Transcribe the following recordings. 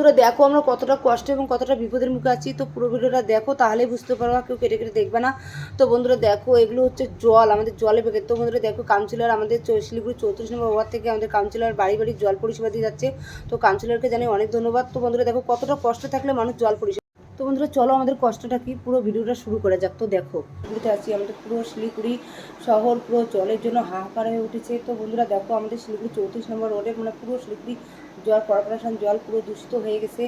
বন্ধুরা দেখো আমরা কতটা কষ্ট এবং কতটা বিপদের মুখে আছি। তো পুরো ভিডিওটা দেখো, তাহলেই বুঝতে পারবা, কেউ কেটে কেটে দেখবে না। তো বন্ধুরা দেখো, এগুলো হচ্ছে জল, আমাদের জলে পেকে তো বন্ধুরা দেখো, কাউন্সিলর আমাদের শিলিগুড়ি চৌত্রিশ নম্বর ওয়ার্ড থেকে আমাদের কাউন্সিলর বাড়ি বাড়ি জল পরিষেবা দিয়ে যাচ্ছে। তো কাউন্সিলরকে জানি অনেক ধন্যবাদ। তো বন্ধুরা দেখো, কতটা কষ্ট থাকলে মানুষ জল পরিষেবা তো বন্ধুরা, চলো আমাদের কষ্টটা কি? পুরো ভিডিওটা শুরু করা যাক। তো দেখো শিলিগুড়িতে আছি আমাদের পুরো শিলিগুড়ি শহর, পুরো জলের জন্য হাহাকার হয়ে উঠেছে। তো বন্ধুরা, দেখো আমাদের শিলিগুড়ি চৌত্রিশ নম্বর রোডে মানে পুরো শিলিগুড়ি জল, কর্পোরেশন জল পুরো দূষিত হয়ে গেছে।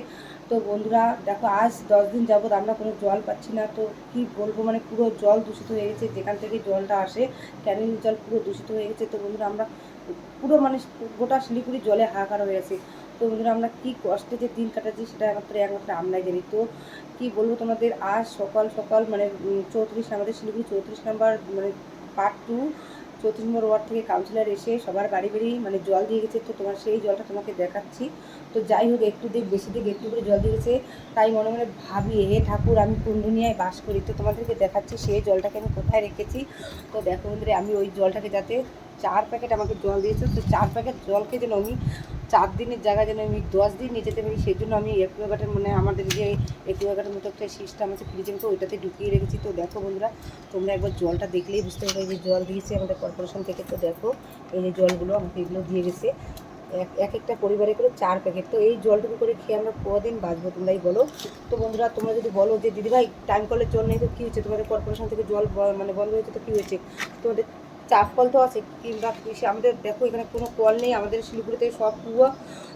তো বন্ধুরা, দেখো আজ দশ দিন যাবত আমরা কোনো জল পাচ্ছি না। তো কি বলব মানে পুরো জল দূষিত হয়ে গেছে। যেখান থেকে জলটা আসে, ক্যানিং জল পুরো দূষিত হয়ে গেছে। তো বন্ধুরা, আমরা পুরো মানে গোটা শিলিগুড়ি জলে হাহাকার হয়ে গেছে তো বন্ধুরা, আমরা কি কষ্টে যে দিন কাটাচ্ছি সেটা একমাত্র একমাত্র আমরাই জানি। তো কি বলব তোমাদের, আজ সকাল সকাল মানে চৌত্রিশ, আমাদের শিলিগুড়ি চৌত্রিশ নাম্বার মানে পার্ট টু চৌত্রিশ নম্বর ওয়ার্ড থেকে কাউন্সিলর এসে সবার বাড়ি বাড়ি মানে জল দিয়ে গেছে। তো তোমার সেই জলটা তোমাকে দেখাচ্ছি। তো যাই হোক, একটু দিক বেশি দিক একটু করে জল দিয়ে গেছে। তাই মনে মনে ভাবি হে ঠাকুর, আমি কোন দুনিয়ায় বাস করি? তো তোমাদেরকে দেখাচ্ছি সেই জলটাকে আমি কোথায় রেখেছি। তো দেখো বন্ধুরা, আমি ওই জলটাকে যাতে চার প্যাকেট আমাকে জল দিয়েছে। তো চার প্যাকেট জলকে যেন আমি চার দিনের জায়গায় যেন আমি দশ দিন নিয়ে যেতে পারি, সেই জন্য আমি একুয়াগার্ডের মানে আমাদের যে একুয়াগার্ডের মতো একটা সিস্টেম আছে ফ্রিজের মতো ওইটাতে ঢুকিয়ে রেখেছি। তো দেখো বন্ধুরা, তোমরা একবার জলটা দেখলেই বুঝতে পারবে যে জল দিয়েছে আমাদের কর্পোরেশন থেকে। তো দেখো, এই যে জলগুলো আমাকে এগুলো দিয়ে গেছে। এক এক একটা পরিবারে করে চার প্যাকেট তো এই জলটুকু করে খেয়ে আমরা কদিন বাঁচবো তোমরাই বলো। তো বন্ধুরা, তোমরা যদি বলো যে, দিদিভাই টাইম কলের জল নেই তো কী হয়েছে তোমাদের কর্পোরেশন থেকে জল মানে বন্ধ হয়েছে তো কী হয়েছে? তোমাদের চাপ কল তো আছে কিংবা কৃষি আমাদের দেখো এখানে কোনো কল নেই, আমাদের শিলিগুড়িতে সব কুয়ো।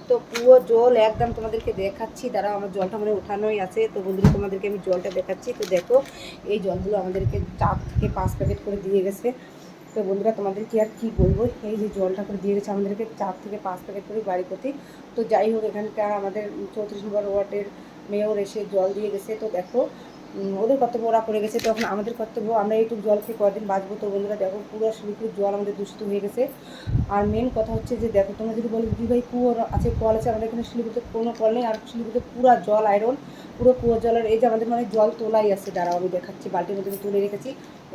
তো কুয়ো, জল একদম তোমাদেরকে দেখাচ্ছি তারা আমার জলটা মানে ওঠানোই আছে। তো বন্ধুরা, তোমাদেরকে আমি জলটা দেখাচ্ছি। তো দেখো, এই জলগুলো আমাদেরকে চার থেকে পাঁচ প্যাকেট করে দিয়ে গেছে। তো বন্ধুরা, তোমাদেরকে আর কি বলব? এই যে জলটা করে দিয়ে গেছে আমাদেরকে চার থেকে পাঁচ প্যাকেট করে বাড়ি প্রতি তো যাই হোক, এখানকার আমাদের চৌত্রিশ নম্বর ওয়ার্ডের মেয়র এসে জল দিয়ে গেছে। তো দেখো ওদের কর্তব্য ওরা করে গেছে। তখন আমাদের কর্তব্য, আমরা এইটুকু জল খেয়ে কদিন বাঁচবো তো বন্ধুরা। দেখো, পুরো শিলিগুড়ির জল আমাদের দূষিত হয়ে গেছে। আর মেন কথা হচ্ছে যে, দেখো, তোমরা যদি বলো, দিদি ভাই, কুয়ো আছে, কল আছে, আমাদের এখানে শিলিগুড়িতে কোনো কল নেই। আর শিলিগুড়িতে পুরো জল আয়রন পুরো কুয়ো জলের, এই যে আমাদের মানে জল তোলাই আছে। দাঁড়াও, আমি দেখাচ্ছি, বালতির মধ্যে তুলে রেখেছি।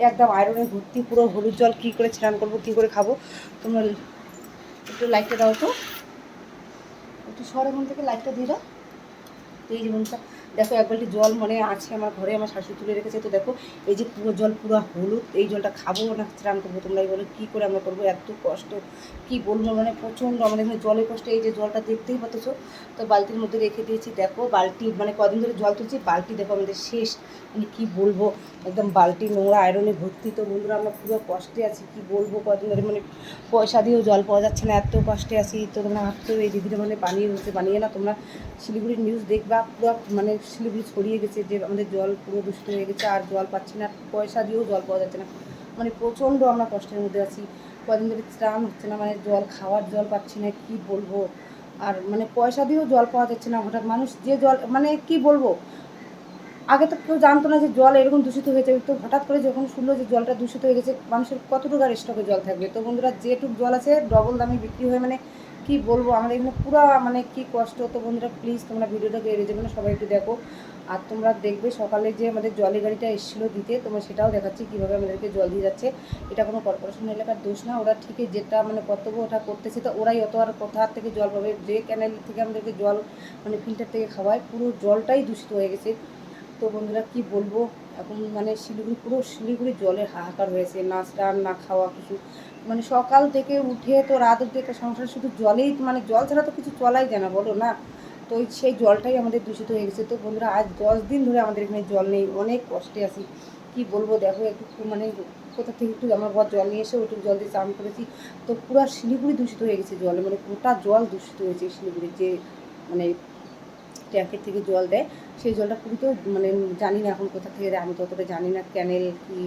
একদম আয়রনে ভর্তি, পুরো হলুদ জল, কী করে স্নান করব, কী করে খাব। তোমরা একটু লাইটটা দাও তো। একটু শহরের মন থেকে লাইটটা দিয়ে দাও। এই জীবনটা দেখো, এক বালতি জল মানে আছে আমার ঘরে, আমার শাশুড়ি তুলে রেখেছে। তো দেখো, এই যে পুরো জল, পুরো হলুদ, এই জলটা খাব না, স্নান করব, তোমরাই বলো কী করে আমরা করব, এত কষ্ট, কি বলব মানে প্রচণ্ড আমাদের এখানে জলের কষ্ট, এই যে জলটা দেখতেই পাচ্ছ। তো বালতির মধ্যে রেখে দিয়েছি, দেখো, বালতি মানে কদিন ধরে জল তুলছি, বালতি দেখো আমাদের শেষ মানে কি বলব, একদম বালতি নোংরা আয়রনে ভর্তি। তো বন্ধুরা, আমরা পুরো কষ্টে আছি, কি বলব, কদিন ধরে মানে পয়সা দিয়েও জল পাওয়া যাচ্ছে না, এত কষ্টে আছি। তো তোমরা ভাবছ এই দিদিরা মানে বানিয়ে রয়েছে বানিয়ে না, তোমরা শিলিগুড়ির নিউজ দেখবা, পুরো মানে শিলিগুড়ি ছড়িয়ে গেছে, যে আমাদের জল পুরো দূষিত হয়ে গেছে, আর জল পাচ্ছি না, পয়সা দিয়েও জল পাওয়া যাচ্ছে না। মানে প্রচণ্ড আমরা কষ্টের মধ্যে আছি। কদিন ধরে স্নান হচ্ছে না মানে জল, খাওয়ার জল পাচ্ছি না, কি বলব? আর মানে পয়সা দিয়েও জল পাওয়া যাচ্ছে না, হঠাৎ মানুষ যে জল মানে কি বলব? আগে তো কেউ জানতো না যে জল এরকম দূষিত হয়েছে তো হঠাৎ করে যখন শুনলো যে জলটা দূষিত হয়ে গেছে, মানুষের কতটুকু আর স্টকে জল থাকবে? তো বন্ধুরা, যেটুকু জল আছে ডবল দামে বিক্রি হয়ে মানে কি বলব? আমাদের এখানে পুরো মানে কি কষ্ট। তো বন্ধুরা প্লিজ তোমরা ভিডিওটাকে এড়িয়ে যাবে না, সবাই একটু দেখো। আর তোমরা দেখবে সকালে যে আমাদের জলের গাড়িটা এসেছিল দিতে, তোমরা সেটাও দেখাচ্ছি কীভাবে আমাদেরকে জল দিয়ে যাচ্ছে। এটা কোনো কর্পোরেশন এলাকার দোষ না, ওরা ঠিকই যেটা মানে কর্তব্য ওটা করতেছে। তো ওরাই অত আর কোথা থেকে জল পাবে? যে ক্যানেল থেকে আমাদেরকে জল মানে ফিল্টার থেকে খাওয়ায়, পুরো জলটাই দূষিত হয়ে গেছে। তো বন্ধুরা, কি বলব? এখন মানে শিলিগুড়ি, পুরো শিলিগুড়ি জলের হাহাকার হয়েছে না স্নান না খাওয়া কিছু। মানে সকাল থেকে উঠে তো রাত অব্দি একটা সংসার, শুধু জলেই মানে জল ছাড়া তো কিছু চলাই যায় না, বলো না? তো সেই জলটাই আমাদের দূষিত হয়ে গেছে। তো বন্ধুরা, আজ দশ দিন ধরে আমাদের এখানে জল নেই, অনেক কষ্টে আছি। কি বলব, দেখো একটু মানে কোথা থেকে একটু আমার ঘর জল নিয়ে এসে ওটু জল দিয়ে চান করেছি। তো পুরো শিলিগুড়ি দূষিত হয়ে গেছে জলে মানে গোটা জল দূষিত হয়েছে শিলিগুড়ির যে মানে ট্যাঙ্কের থেকে জল দেয়, সেই জলটা পুরীতেও মানে জানি না এখন কোথা থেকে দেয়, আমি তো অতটা জানি না, ক্যানেল কি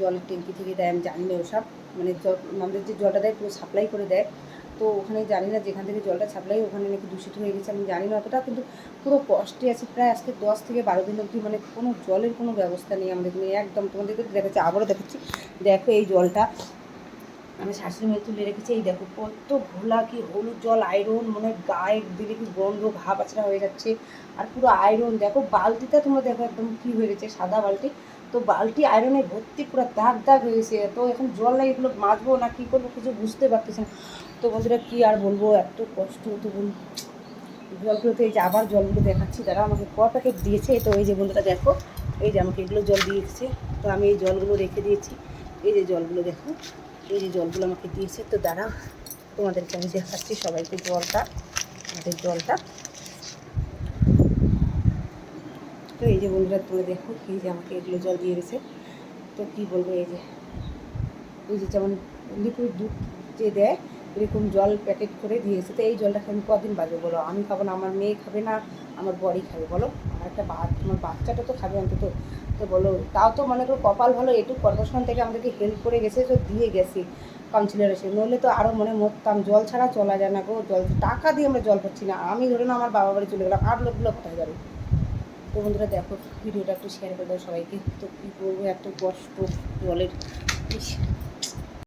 জলের ট্যাঙ্কি থেকে দেয়, আমি জানি না ওসব। মানে আমাদের যে জলটা দেয় পুরো সাপ্লাই করে দেয়, তো ওখানে জানি না যেখান থেকে জলটা সাপ্লাই, ওখানে নাকি দূষিত হয়ে গেছে, আমি জানি না অতটা, কিন্তু পুরো কষ্টে আছে, প্রায় আজকে দশ থেকে বারো দিন অবধি মানে কোনো জলের কোনো ব্যবস্থা নেই আমাদের একদম তোমাদেরকে দেখাচ্ছি, আবারও দেখাচ্ছি। দেখো এই জলটা আমি শাশুড়ি তুলে রেখেছি। এই দেখো কত ঘোলা কি হলুদ জল আয়রন মনে হয় গায়ে দিলে কি গন্ধ, ঘা পাচড়া হয়ে যাচ্ছে। আর পুরো আয়রন দেখো বালতিটা তোমরা দেখো একদম কি হয়ে গেছে, সাদা বালতি। তো বালতি আয়রনে ভর্তি পুরো দাগ দাগ হয়ে গেছে। তো এখন জল নাই এগুলো মাজবো না, কী করব কিছু বুঝতে পারতেছি না। তো বন্ধুরা, কী আর বলব, এত কষ্ট তো বল জলগুলো তো এই যে আবার জলগুলো দেখাচ্ছি। তারা আমাকে ক প্যাকেট দিয়েছে? তো এই যে বন্ধুরা দেখো, এই যে আমাকে এগুলো জল দিয়েছে। তো আমি এই জলগুলো রেখে দিয়েছি। এই যে জলগুলো দেখো। এই যে জলগুলো আমাকে দিয়েছে, তো দাঁড়া তোমাদেরকে আমি দেখাচ্ছি সবাইকে জলটা, আমাদের জলটা। তো এই যে বন্ধুরা, তোমরা দেখো এই যে আমাকে এগুলো জল দিয়ে গেছে তো কী বলব, এই যে এই যে যেমন লিকুইড দুধ যে দেয়, এরকম জল প্যাকেট করে দিয়েছে। তো এই জলটা আমি কদিন বাজবে বলো? আমি খাব না, আমার মেয়ে খাবে না, আমার বড়ি খাবে, বলো? আমার একটা বা তোমার বাচ্চাটা তো খাবে অন্তত। তো বলো। তাও তো মনে করো কপাল ভালো একটু কর্পোরেশন থেকে আমাদেরকে হেল্প করে গেছে, তো দিয়ে গেছে কাউন্সিলর এসে। নইলে তো আরও মনে মরতাম। জল ছাড়া চলা যায় না গো, জল টাকা দিয়ে আমরা জল পাচ্ছি না। আমি ধরে না আমার বাবা বাড়ি চলে গেলাম, আর লোকগুলো কোথায় যাবে। তো বন্ধুরা দেখো, ভিডিওটা একটু শেয়ার করে দাও সবাইকে। তো কী করব এত কষ্ট জলের।